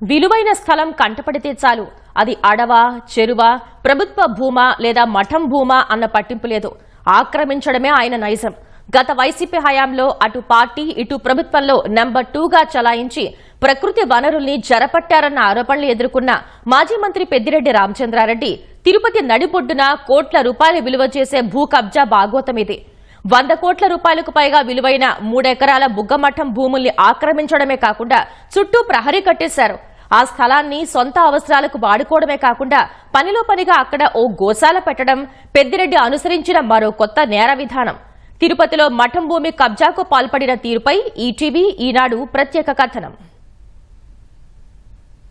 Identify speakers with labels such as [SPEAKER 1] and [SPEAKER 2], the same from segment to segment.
[SPEAKER 1] విలువైన స్థలం కంటపడితే చాలు. అది అడవా చెరువ ప్రభుత్వ భూమా లేదా మఠం భూమా అన్న పట్టింపు లేదు. ఆక్రమించడమే ఆయన నైజం. గత వైసీపీ హయాంలో అటు పార్టీ ఇటు ప్రభుత్వంలో నెంబర్ టూగా చలాయించి ప్రకృతి వనరుల్ని జరపట్టారన్న ఆరోపణలు ఎదుర్కొన్న మాజీ మంత్రి పెద్దిరెడ్డి రామచంద్రారెడ్డి తిరుపతి నడిబొడ్డున కోట్ల రూపాయలు విలువ చేసే భూ కబ్జా భాగోతం ఇది. వంద కోట్ల రూపాయలకు పైగా విలువైన మూడెకరాల బుగ్గమఠం భూముల్ని ఆక్రమించడమే కాకుండా చుట్టూ ప్రహరీ కట్టేశారు. ఆ స్థలాన్ని సొంత అవసరాలకు వాడుకోవడమే కాకుండా పనిలో పనిగా అక్కడ ఓ గోశాల పెట్టడం పెద్దిరెడ్డి అనుసరించిన మరో కొత్త నేర విధానం. తిరుపతిలో మఠం భూమి కబ్జాకు పాల్పడిన తీరుపై ఈటీవీ ఈనాడు ప్రత్యేక కథనం.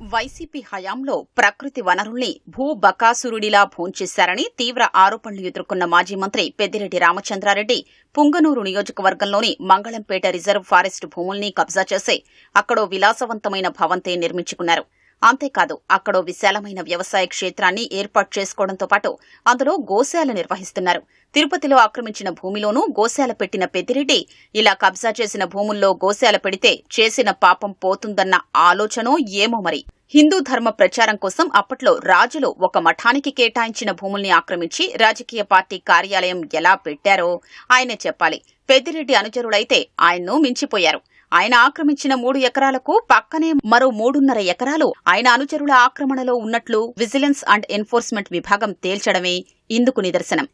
[SPEAKER 2] వైసీపీ హయాంలో ప్రకృతి వనరుల్ని భూ బకాసురుడిలా భోంచేశారని తీవ్ర ఆరోపణలు ఎదుర్కొన్న మాజీ మంత్రి పెద్దిరెడ్డి రామచంద్రారెడ్డి పుంగనూరు నియోజకవర్గంలోని మంగళంపేట రిజర్వ్ ఫారెస్ట్ భూముల్ని కబ్జా చేసి అక్కడో విలాసవంతమైన భవంతే నిర్మించుకున్నారు. అంతేకాదు అక్కడో విశాలమైన వ్యవసాయ క్షేత్రాన్ని ఏర్పాటు చేసుకోవడంతో పాటు అందులో గోశాల నిర్వహిస్తున్నారు. తిరుపతిలో ఆక్రమించిన భూమిలోనూ గోశాల పెట్టిన పెద్దిరెడ్డి ఇలా కబ్జా చేసిన భూముల్లో గోశాల పెడితే చేసిన పాపం పోతుందన్న ఆలోచనో ఏమో మరి. హిందూ ధర్మ ప్రచారం కోసం అప్పట్లో రాజులు ఒక మఠానికి కేటాయించిన భూముల్ని ఆక్రమించి రాజకీయ పార్టీ కార్యాలయం ఎలా పెట్టారో ఆయనే చెప్పాలి. పెద్దిరెడ్డి అనుచరులైతే ఆయన్ను మించిపోయారు. ఆయన ఆక్రమించిన మూడు ఎకరాలకు పక్కనే మరో మూడున్నర ఎకరాలు ఆయన అనుచరుల ఆక్రమణలో ఉన్నట్లు విజిలెన్స్ అండ్ ఎన్ఫోర్స్మెంట్ విభాగం తేల్చడమే ఇందుకు నిదర్శనం.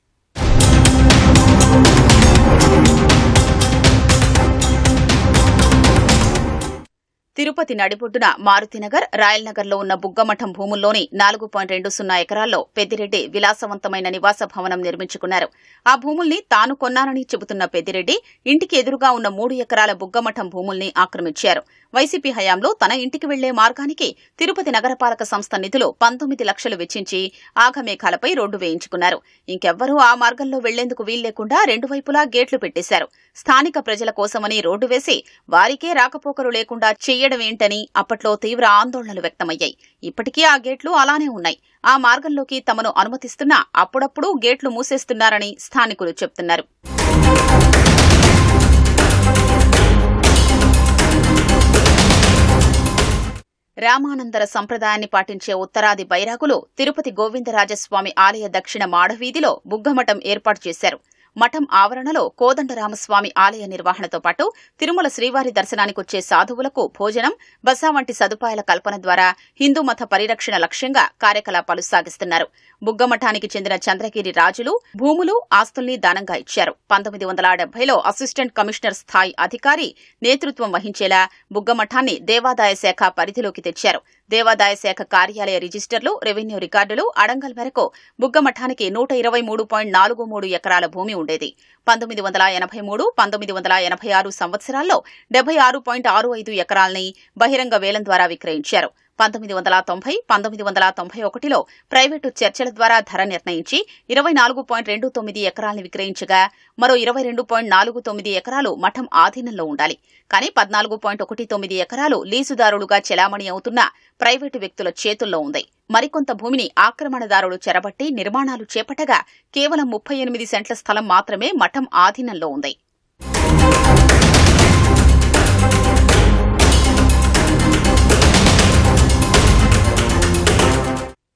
[SPEAKER 2] తిరుపతి నడిబొడ్డున మారుతినగర్ రాయల్నగర్లో ఉన్న బుగ్గమఠం భూముల్లోని నాలుగు పాయింట్ రెండు సున్నా ఎకరాల్లో పెద్దిరెడ్డి విలాసవంతమైన నివాస భవనం నిర్మించుకున్నారు. ఆ భూముల్ని తాను కొన్నానని చెబుతున్న పెద్దిరెడ్డి ఇంటికి ఎదురుగా ఉన్న మూడు ఎకరాల బుగ్గమఠం భూముల్ని ఆక్రమించారు. వైసీపీ హయాంలో తన ఇంటికి వెళ్ళే మార్గానికి తిరుపతి నగరపాలక సంస్థ నిధులు పంతొమ్మిది లక్షలు వెచ్చించి ఆగమేఘాలపై రోడ్డు వేయించుకున్నారు. ఇంకెవ్వరూ ఆ మార్గంలో వెళ్ళేందుకు వీల్లేకుండా రెండు వైపులా గేట్లు పెట్టేశారు. స్థానిక ప్రజల కోసమని రోడ్డు వేసి వారికే రాకపోకలు లేకుండా చెయ్యడమేంటని అప్పట్లో తీవ్ర ఆందోళనలు వ్యక్తమయ్యాయి. ఇప్పటికీ ఆ గేట్లు అలానే ఉన్నాయి. ఆ మార్గంలోకి తమను అనుమతిస్తున్నా అప్పుడప్పుడు గేట్లు మూసేస్తున్నారని స్థానికులు చెప్తున్నారు. రామానందర సంప్రదాయాన్ని పాటించే ఉత్తరాది బైరాగులు తిరుపతి గోవిందరాజస్వామి ఆలయ దక్షిణ మాడవీధిలో బుగ్గమఠం ఏర్పాటు చేశారు. మఠం ఆవరణలో కోదండరామస్వామి ఆలయ నిర్వహణతో పాటు తిరుమల శ్రీవారి దర్శనానికొచ్చే సాధువులకు భోజనం బస వంటి సదుపాయాల కల్పన ద్వారా హిందూ మత పరిరక్షణ లక్ష్యంగా కార్యకలాపాలు సాగిస్తున్నారు. బుగ్గమఠానికి చెందిన చంద్రగిరి రాజులు భూములు ఆస్తుల్ని దానంగా ఇచ్చారు. పంతొమ్మిది వందల డెబ్బైలో అసిస్టెంట్ కమిషనర్ స్థాయి అధికారి నేతృత్వం వహించేలా బుగ్గమఠాన్ని దేవాదాయ శాఖ పరిధిలోకి తెచ్చారు. దేవాదాయ శాఖ కార్యాలయ రిజిస్టర్లు రెవెన్యూ రికార్డులు అడంగల్ మేరకు బుగ్గమఠానికి నూట ఇరవై మూడు పాయింట్ నాలుగు మూడు ఎకరాల భూమి ఉండేది. పంతొమ్మిది వందల ఎనభై మూడు పంతొమ్మిది వందల ఎనభై ఆరు సంవత్సరాల్లో డెబ్బై ఆరు పాయింట్ ఆరు ఐదు ఎకరాల్ని బహిరంగ వేలం ద్వారా విక్రయించారు. పంతొమ్మిది వందల తొంభై పంతొమ్మిది వందల తొంభై ఒకటిలో ప్రైవేటు చర్చల ద్వారా ధర నిర్ణయించి ఇరవై నాలుగు పాయింట్ రెండు తొమ్మిది ఎకరాలను విక్రయించగా మరో ఇరవై రెండు పాయింట్ నాలుగు తొమ్మిది ఎకరాలు మఠం ఆధీనంలో ఉండాలి. కానీ పద్నాలుగు పాయింట్ ఒకటి తొమ్మిది ఎకరాలు లీజుదారులుగా చెలామణి అవుతున్న ప్రైవేటు వ్యక్తుల చేతుల్లో ఉంది. మరికొంత భూమిని ఆక్రమణదారులు చెరబట్టి నిర్మాణాలు చేపట్టగా కేవలం ముప్పై ఎనిమిది సెంట్ల స్థలం మాత్రమే మఠం ఆధీనంలో ఉంది.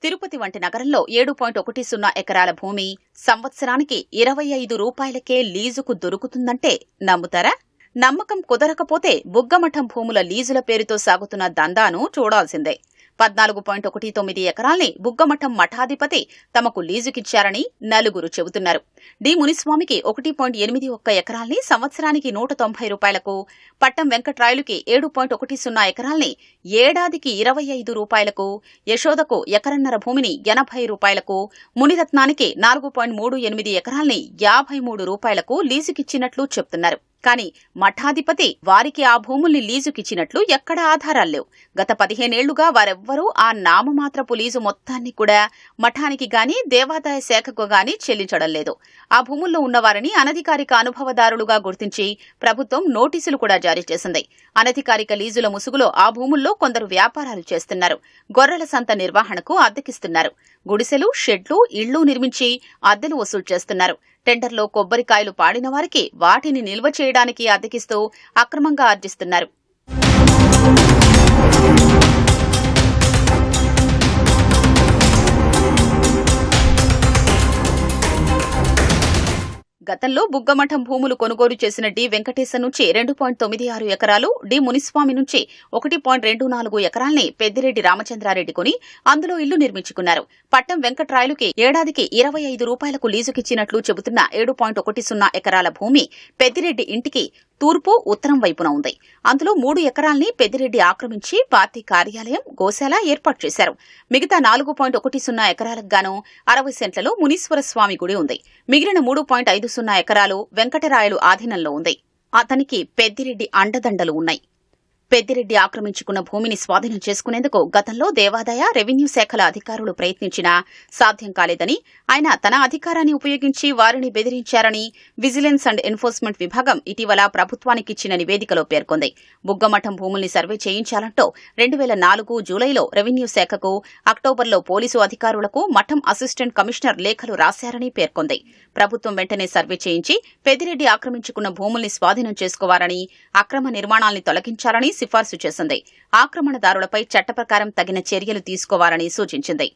[SPEAKER 2] తిరుపతి వంటి నగరంలో ఏడు పాయింట్ ఒకటి సున్నా ఎకరాల భూమి సంవత్సరానికి ఇరవై ఐదు రూపాయలకే లీజుకు దొరుకుతుందంటే నమ్ముతారా? నమ్మకం కుదరకపోతే బుగ్గమఠం భూముల లీజుల పేరుతో సాగుతున్న దందాను చూడాల్సిందే. పద్నాలుగు పాయింట్ ఒకటి తొమ్మిది ఎకరాల్ని బుగ్గమఠం మఠాధిపతి తమకు లీజుకిచ్చారని నలుగురు చెబుతున్నారు. డి. మునిస్వామికి ఒకటి పాయింట్ ఎనిమిది ఒక్క ఎకరాల్ని సంవత్సరానికి నూట తొంభై రూపాయలకు పట్టం వెంకట్రాయులుకి ఏడు పాయింట్ ఒకటి సున్నా ఎకరాల్ని ఏడాదికి ఇరవై ఐదు రూపాయలకు యశోదకు ఎకరన్నర భూమిని ఎనభై రూపాయలకు మునిరత్నానికి నాలుగు పాయింట్ మూడు ఎనిమిది ఎకరాల్ని యాభై మూడు రూపాయలకు లీజుకిచ్చినట్లు చెబుతున్నారు కానీ మఠాధిపతి వారికి ఆ భూముల్ని లీజుకిచ్చినట్లు ఎక్కడా ఆధారాలు లేవు. గత పదిహేనేళ్ళుగా వారెవ్వరూ ఆ నామమాత్రపు లీజు మొత్తాన్ని కూడా మఠానికి గాని దేవాదాయ శాఖకు గాని చెల్లించడం లేదు. ఆ భూముల్లో ఉన్నవారిని అనధికారిక అనుభవదారులుగా గుర్తించి ప్రభుత్వం నోటీసులు కూడా జారీ చేసింది. అనధికారిక లీజుల ముసుగులో ఆ భూముల్లో కొందరు వ్యాపారాలు చేస్తున్నారు. గొర్రెల సంత నిర్వహణకు అద్దెకిస్తున్నారు. గుడిసెలు షెడ్లు ఇళ్ళు నిర్మించి అద్దెలు వసూలు చేస్తున్నారు. టెండర్లో కొబ్బరికాయలు పాడిన వారికి వాటిని నిల్వ చేయడానికి అద్దెకిస్తూ అక్రమంగా ఆర్జిస్తున్నారు. గతంలో బుగ్గమఠం భూములు కొనుగోలు చేసిన డి వెంకటేశ నుంచి రెండు పాయింట్ తొమ్మిది ఆరు ఎకరాలు డి మునిస్వామి నుంచి ఒకటి పాయింట్ రెండు నాలుగు ఎకరాల్ని పెద్దిరెడ్డి రామచంద్రారెడ్డి కొని అందులో ఇల్లు నిర్మించుకున్నారు. పట్టం వెంకట్రాయలుకి ఏడాదికి ఇరవై ఐదు రూపాయలకు లీజుకిచ్చినట్లు చెబుతున్న ఏడు పాయింట్ ఒకటి సున్నా ఎకరాల భూమి పెద్దిరెడ్డి ఇంటికి తూర్పు ఉత్తరం వైపున ఉంది. అందులో మూడు ఎకరాల్ని పెద్దిరెడ్డి ఆక్రమించి పార్టీ కార్యాలయం గోశాల ఏర్పాటు చేశారు. మిగతా నాలుగు పాయింట్ ఒకటి సున్నా ఎకరాలకు గాను అరవై సెంట్లలో మునీశ్వర స్వామి గుడి ఉంది. మిగిలిన మూడు పాయింట్ ఐదు సున్నా ఎకరాలు వెంకటరాయలు ఆధీనంలో ఉంది. అతనికి పెద్దిరెడ్డి అండదండలు ఉన్నాయి. పెద్దిరెడ్డి ఆక్రమించుకున్న భూమిని స్వాధీనం చేసుకునేందుకు గతంలో దేవాదాయ రెవెన్యూ శాఖల అధికారులు ప్రయత్నించినా సాధ్యం కాలేదని ఆయన తన అధికారాన్ని ఉపయోగించి వారిని బెదిరించారని విజిలెన్స్ అండ్ ఎన్ఫోర్స్మెంట్ విభాగం ఇటీవల ప్రభుత్వానికిచ్చిన నివేదికలో పేర్కొంది. బుగ్గమఠం భూముల్ని సర్వే చేయించాలంటూ రెండు వేల నాలుగు జూలైలో రెవెన్యూ శాఖకు అక్టోబర్లో పోలీసు అధికారులకు మఠం అసిస్టెంట్ కమిషనర్ లేఖలు రాశారని పేర్కొంది. ప్రభుత్వం వెంటనే సర్వే చేయించి పెద్దిరెడ్డి ఆక్రమించుకున్న భూముల్ని స్వాధీనం చేసుకోవాలని అక్రమ నిర్మాణాల్ని తొలగించాలని సిఫార్సు చేసింది. ఆక్రమణదారులపై చట్ట ప్రకారం తగిన చర్యలు తీసుకోవాలని సూచించింది.